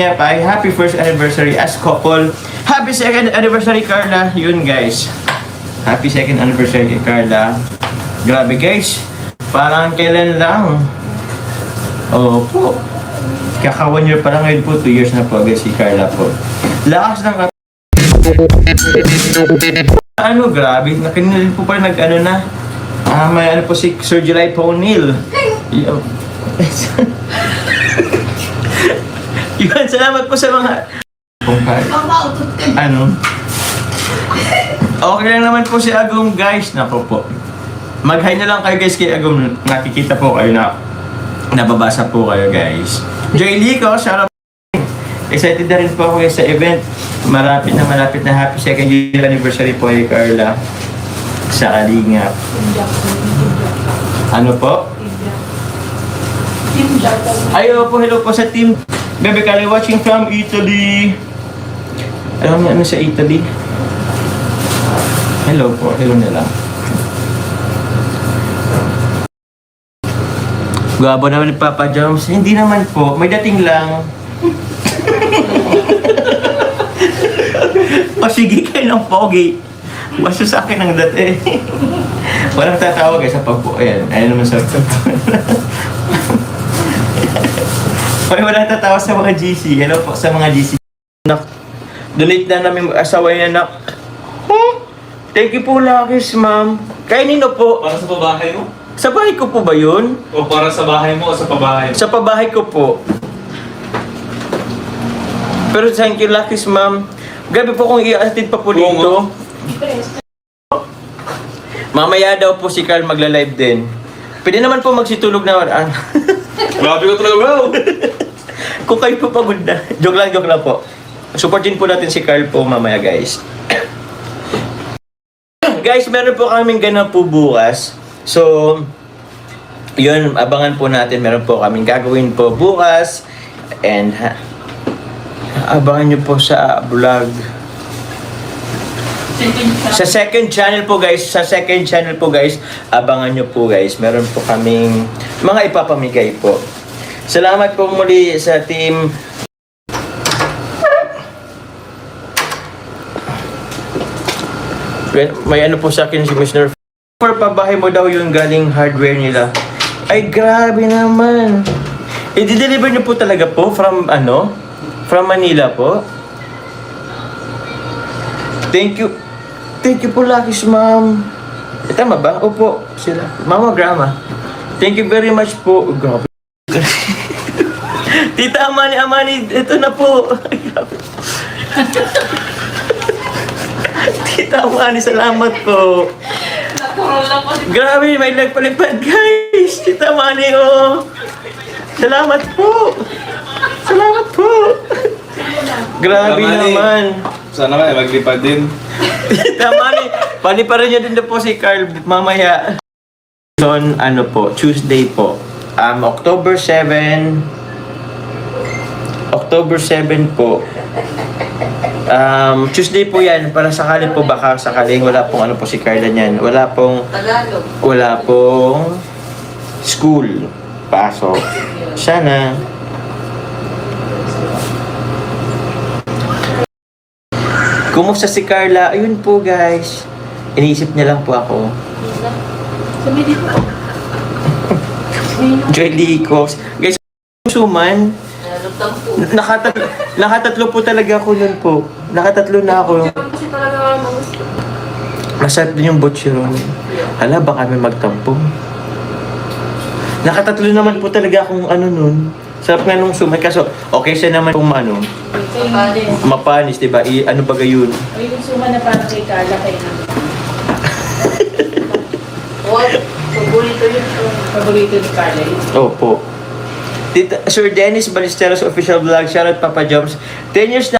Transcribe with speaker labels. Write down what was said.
Speaker 1: Ay happy first anniversary as couple. Happy second anniversary, Carla. Yun, guys. Happy second anniversary kay Carla. Grabe, guys. Parang kailan lang. Opo. Kaka one year pa lang ngayon po, two years na po agad si Carla po. Lakas ng kat- Ano, grabe. Nakinig po pa nag ano na. Ah, may ano po si Sir July O'Neill. Yun, salamat po sa mga... Ano? Okay lang naman po si Agum, guys. Nako po. Mag-hi na lang kayo, guys, kay Agum. Nakikita po kayo na nababasa po kayo, guys. Joy Lico, shout out. Excited na rin po ako sa event. Malapit na malapit na happy second year anniversary po kay Carla sa Kalingap. Ano po? Ayo po, hello po sa team. Bebe Kali watching from Italy. Alam niyo ano sa Italy? Hello po, hello na lang. Gabo naman ni Papa Joms. Hindi naman po, may dating lang. o sige kayo ng pogi. Basta sa akin ang dati. Walang tatawag eh sa pagpo. Ayan, ayan naman sa Hoy, wala tatawa sa mga GC. Hello po sa mga GC. Nak, donate na namin asawa niya na. Oh, thank you po, Lakis, ma'am. Kaya nino po.
Speaker 2: Para sa pabahay mo?
Speaker 1: Sa bahay ko po ba yun?
Speaker 2: O para sa bahay mo o sa pabahay mo?
Speaker 1: Sa pabahay ko po. Pero thank you, Lakis, ma'am. Gabi po kung i-attend pa po
Speaker 2: Oo
Speaker 1: dito. Mamaya daw po si Carl magla-live din. Pwede naman po magsitulog na.
Speaker 2: Grabe ko talaga, bro!
Speaker 1: Kung kayo po pagod na. Joke lang, joke lang po. Supportin po natin si Carl po mamaya, guys. guys, meron po kaming ganun po bukas. So, yun, abangan po natin. Meron po kaming gagawin po bukas. And, ha, abangan nyo po sa vlog. Sa second channel po guys, sa second channel po guys, abangan nyo po guys. Meron po kaming mga ipapamigay po. Salamat po muli sa team. May ano po sa akin si Nerf. For pabahay mo daw yung galing hardware nila. Ay, grabe naman. I-deliver niyo po talaga po from ano? From Manila po? Thank you. Thank you po, Lakis, ma'am. Eh, tama ba? Opo, sila. Mama, grandma. Thank you very much po. Grabe. Tita Amani, Amani, ito na po. Grabe. Tita Amani, salamat po. Grabe, may nagpalipad, guys. Tita Amani, oh. Salamat po. Salamat po. Grabe
Speaker 2: Tita Amani.
Speaker 1: naman.
Speaker 2: Sana nga, maglipad din.
Speaker 1: Tama ni. Pali pa rin din po si Carl mamaya. On ano po, Tuesday po. Um, October 7. October 7 po. Um, Tuesday po yan. Para sakali po baka sakaling wala pong ano po si Carla niyan. Wala pong
Speaker 3: Tagalog.
Speaker 1: wala pong school. Pasok. Sana. Kumusta si Carla? Ayun po guys. Iniisip niya lang po ako. Joy Licos. Guys, suman.
Speaker 3: Po.
Speaker 1: Nakatatlo, nakatatlo po talaga ako nun po. Nakatatlo na ako. Masarap din yung butcheron. Hala, baka may magtampo. Nakatatlo naman po talaga akong ano nun. Sarap nga nung sumay. Kaso, okay siya naman kung ano, mapanis, di ba? I, ano ba gayon?
Speaker 4: Ay, yung suma na para kay Carla kay na.
Speaker 3: What? Paborito yun.
Speaker 4: Paborito ni Carla.
Speaker 1: Opo. Tita, Sir Dennis Ballesteros official vlog. Shoutout Papa Joms. 10 years na